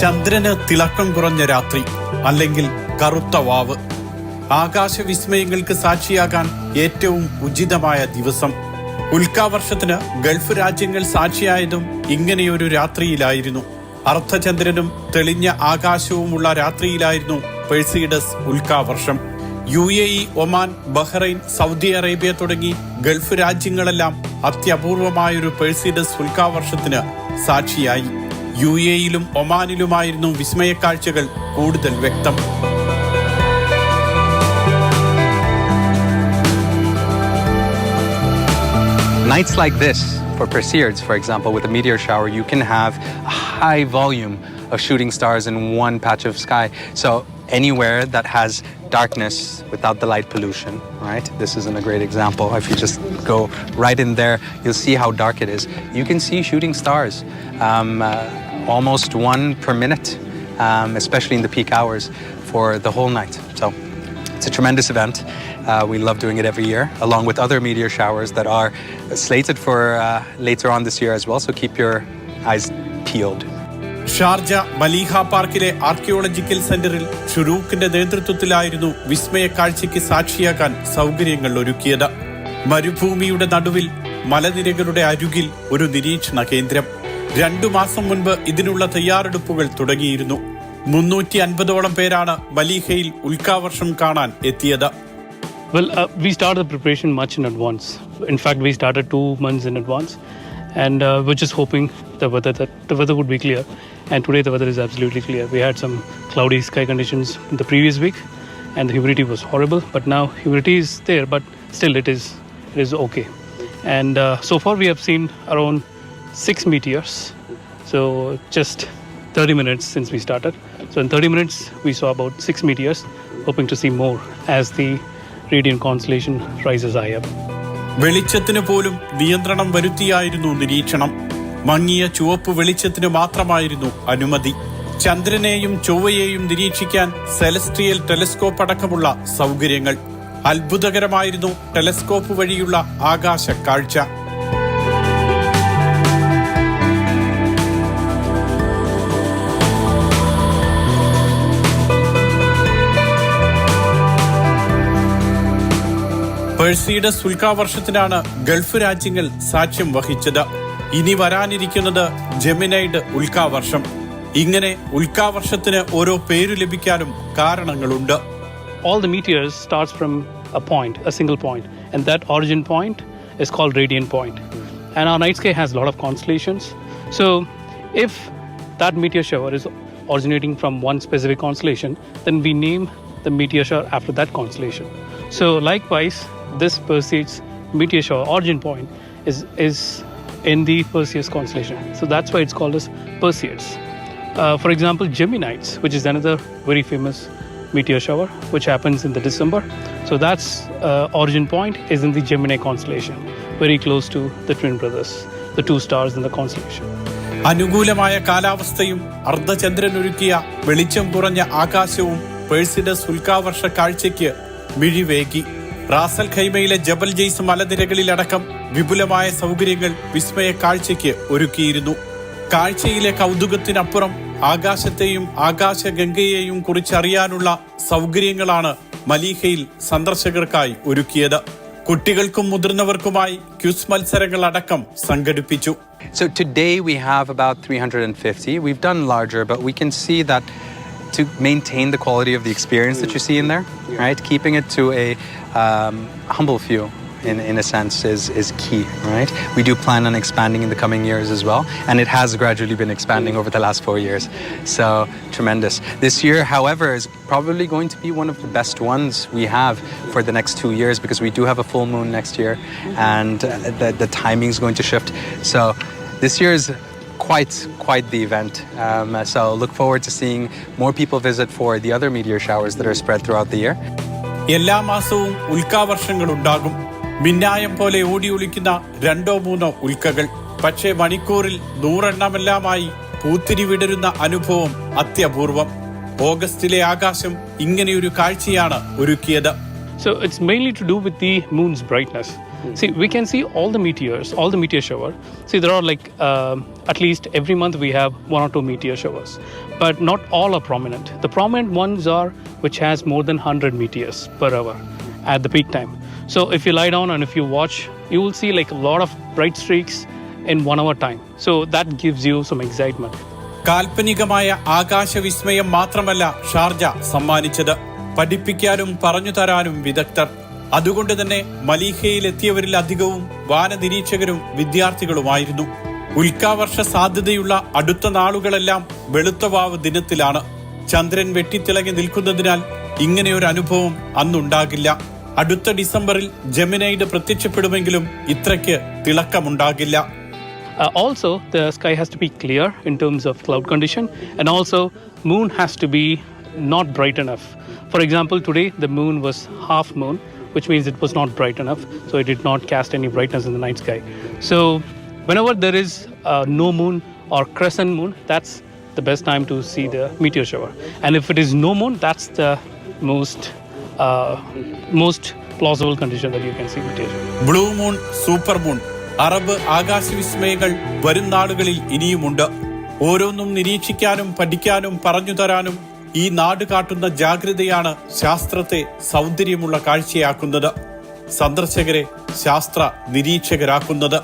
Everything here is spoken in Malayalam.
ചന്ദ്രന് തിളക്കം കുറഞ്ഞ രാത്രി അല്ലെങ്കിൽ കറുത്ത വാവ്. ആകാശ വിസ്മയങ്ങൾക്ക് സാക്ഷിയാകാൻ ഏറ്റവും ഉചിതമായ ദിവസം. ഉൽക്കാവർഷത്തിന് ഗൾഫ് രാജ്യങ്ങൾ സാക്ഷിയായതും ഇങ്ങനെയൊരു രാത്രിയിലായിരുന്നു. അർദ്ധചന്ദ്രനും തെളിഞ്ഞ ആകാശവുമുള്ള രാത്രിയിലായിരുന്നു Perseids ഉൽക്കാവർഷം. U A E Oman Bahrain Saudi Arabia തുടങ്ങി ഗൾഫ് രാജ്യങ്ങളെല്ലാം അത്യപൂർവമായൊരു പെഴ്സീഡസ് ഉൽക്കാവർഷത്തിന് സാക്ഷിയായി. യു എയിലും ഒമാനിലുമായിരുന്നു വിസ്മയക്കാഴ്ചകൾ കൂടുതൽ വ്യക്തം Nights like this, for Perseids, for example, with a meteor shower, you can have a high volume of shooting stars in one patch of sky. So anywhere that has darkness without the light pollution, right? This isn't a great example. If you just go right in there, you'll see how dark it is. You can see shooting stars, um, uh, almost one per minute, um, especially in the peak hours for the whole night. So it's a tremendous event. Uh, we love doing it every year, along with other meteor showers that are slated for uh, later on this year as well. So keep your eyes peeled. Sharjah Mleiha പാർക്കിലെ ആർക്കിയോളജിക്കൽ സെന്ററിൽ ഷുറൂഖിന്റെ നേതൃത്വത്തിലായിരുന്നു വിസ്മയ കാഴ്ചയ്ക്ക് സാക്ഷിയാക്കാൻ സൗകര്യങ്ങൾ ഒരുക്കിയത് മരുഭൂമിയുടെ നടുവിൽ മലനിരകളുടെ അരുകിൽ ഒരു നിരീക്ഷണ കേന്ദ്രം രണ്ടു മാസം മുൻപ് ഇതിനുള്ള തയ്യാറെടുപ്പുകൾ തുടങ്ങിയിരുന്നു മുന്നൂറ്റി അൻപതോളം പേരാണ് ബലീഹയിൽ ഉൽക്കാവർഷം കാണാൻ എത്തിയത് Well, uh, we started the preparation much in advance. In fact, we started two months in advance, and uh, we're just hoping the weather that the weather would be clear. And today the weather is absolutely clear. We had some cloudy sky conditions the previous week, and the humidity was horrible. But now humidity is there, but still it is it is okay. And uh, so far we have seen around six meteors. So just 30 minutes since we started. So in 30 minutes we saw about six meteors. Hoping to see more as the radiant constellation rises higher. വെളിച്ചത്തിന് പോലും നിയന്ത്രണം വരുത്തിയായിരുന്നു നിരീക്ഷണം മങ്ങിയ ചുവപ്പ് വെളിച്ചത്തിന് മാത്രമായിരുന്നു അനുമതി ചന്ദ്രനെയും ചൊവ്വയെയും നിരീക്ഷിക്കാൻ സെലസ്ട്രിയൽ ടെലസ്കോപ്പ് അടക്കമുള്ള സൗകര്യങ്ങൾ അത്ഭുതകരമായിരുന്നു ടെലസ്കോപ്പ് വഴിയുള്ള ആകാശ കാഴ്ച പേഴ്സിയുടെ സുൽക്കാ ഗൾഫ് രാജ്യങ്ങൾ സാക്ഷ്യം വഹിച്ചത്. ഇനി വരാനിരിക്കുന്നത് ജെമിനൈഡ് ഉൽക്കാ ഇങ്ങനെ ഉൽക്കാ ഓരോ പേരു ലഭിക്കാനും കാരണങ്ങളുണ്ട്. All the meteors starts from a point a single point and that origin point is called radiant point and our night sky has lot of constellations so if that meteor shower is originating from one specific constellation then we name the meteor shower after that constellation so like wise this Perseids meteor shower origin point is is in the Perseus constellation. So that's why it's called as Perseids. Uh, for example, Geminids, which is another very famous meteor shower, which happens in the December. So that's uh, origin point is in the Gemini constellation, very close to the twin brothers, the two stars in the constellation. അനുകൂലമായ കാലാവസ്ഥയും അർദ്ധചന്ദ്രനൊരുക്കിയ വെളിച്ചം കുറഞ്ഞ ആകാശവും പേഴ്സിഡസ് ഉൽക്കാവർഷ കാഴ്ചയ്ക്ക് മിഴിവേകി റാസൽ ഖൈമയിലെ ജബൽ ജെയ്സ് മലനിരകളിലടക്കം വിപുലമായ സൗകര്യങ്ങൾ വിസ്മയ കാഴ്ചയ്ക്ക് ഒരുക്കിയിരുന്നു. കാഴ്ചയിലെ കൗതുകത്തിനപ്പുറം ആകാശത്തെയും ആകാശഗംഗയെയും കുറിച്ചറിയാനുള്ള സൗകര്യങ്ങളാണ് മലീഹയിൽ സന്ദർശകർക്കായി ഒരുക്കിയത്. കുട്ടികൾക്കും മുതിർന്നവർക്കുമായി ക്യൂസ് മത്സരങ്ങൾ അടക്കം സംഘടിപ്പിച്ചു. So today we have about 350. We've done larger, but we can see that to maintain the quality of the experience that you see in there, right? Keeping it to a um, humble view, in, in a sense, is, is key, right? We do plan on expanding in the coming years as well, and it has gradually been expanding over the last four years. So tremendous. This year, however, is probably going to be one of the best ones we have for the next two years because we do have a full moon next year, and uh, the, the timing is going to shift. So this year is quite quite the event. Um, so look forward to seeing more people visit for the other meteor showers that are spread throughout the year. എല്ലാ മാസവും ഉൽക്കാവർഷങ്ങൾ ഉണ്ടാകും മിന്നായം പോലെ ഓടി ഒളിക്കുന്ന രണ്ടോ മൂന്നോ ഉൽക്കകൾ പക്ഷേ മണിക്കൂറിൽ നൂറെണ്ണമെല്ലാമായി പൂത്തിരി വിടരുന്ന അനുഭവം അത്യപൂർവം ഓഗസ്റ്റിലെ ആകാശം ഇങ്ങനെയൊരു കാഴ്ചയാണ് ഒരുക്കിയത് So it's mainly to do with the moon's brightness. See, we can see all the meteors, all the meteor shower. See, there are like uh, at least every month we have one or two meteor showers, but not all are prominent. The prominent ones are which has more than 100 meteors per hour at the peak time. So if you lie down and if you watch, you will see like a lot of bright streaks in one hour time. So that gives you some excitement. കാൽപ്പനികമായ ആകാശവിസ്മയം മാത്രമല്ല ഷാർജ സമ്മാനിച്ചത് പഠിപ്പിക്കാനും പറഞ്ഞു തരാനും വിദഗ്ധർ അതുകൊണ്ട് തന്നെ മലീഹയിലെത്തിയവരിൽ അധികവും വാനനിരീക്ഷകരും വിദ്യാർത്ഥികളുമായിരുന്നു. ഉൽക്കാവർഷ സാധ്യതയുള്ള അടുത്ത നാളുകളെല്ലാം വെളുത്തവാവ് ദിനത്തിലാണ്. ചന്ദ്രൻ വെട്ടിത്തിളങ്ങി നിൽക്കുന്നതിനാൽ ഇങ്ങനെയൊരു അനുഭവം അന്നുണ്ടാകില്ല. അടുത്ത ഡിസംബറിൽ ജെമിനൈഡ് പ്രത്യക്ഷപ്പെടുമെങ്കിലും ഇത്രയ്ക്ക് തിളക്കമുണ്ടാകില്ല. Uh, also, the sky has to be clear in terms of cloud condition, and also moon has to be not bright enough. For example, today the moon was half moon, which means it was not bright enough, so it did not cast any brightness in the night sky. So, whenever there is uh, no moon or crescent moon, that's the best time to see the meteor shower. And if it is no moon, that's the most uh, most plausible condition that you can see meteor shower. Blue moon, super moon, Arab ആകാശവിസ്മയങ്ങൾ വരും നാളുകളിൽ ഇനിയുമുണ്ട് ഓരോന്നും നിരീക്ഷിക്കാനും പഠിക്കാനും പറഞ്ഞു തരാനും ഈ നാട് കാട്ടുന്ന ജാഗ്രതയാണ് ശാസ്ത്രത്തെ സൗന്ദര്യമുള്ള കാഴ്ചയാക്കുന്നത്. സന്ദർശകരെ ശാസ്ത്ര നിരീക്ഷകരാക്കുന്നത്.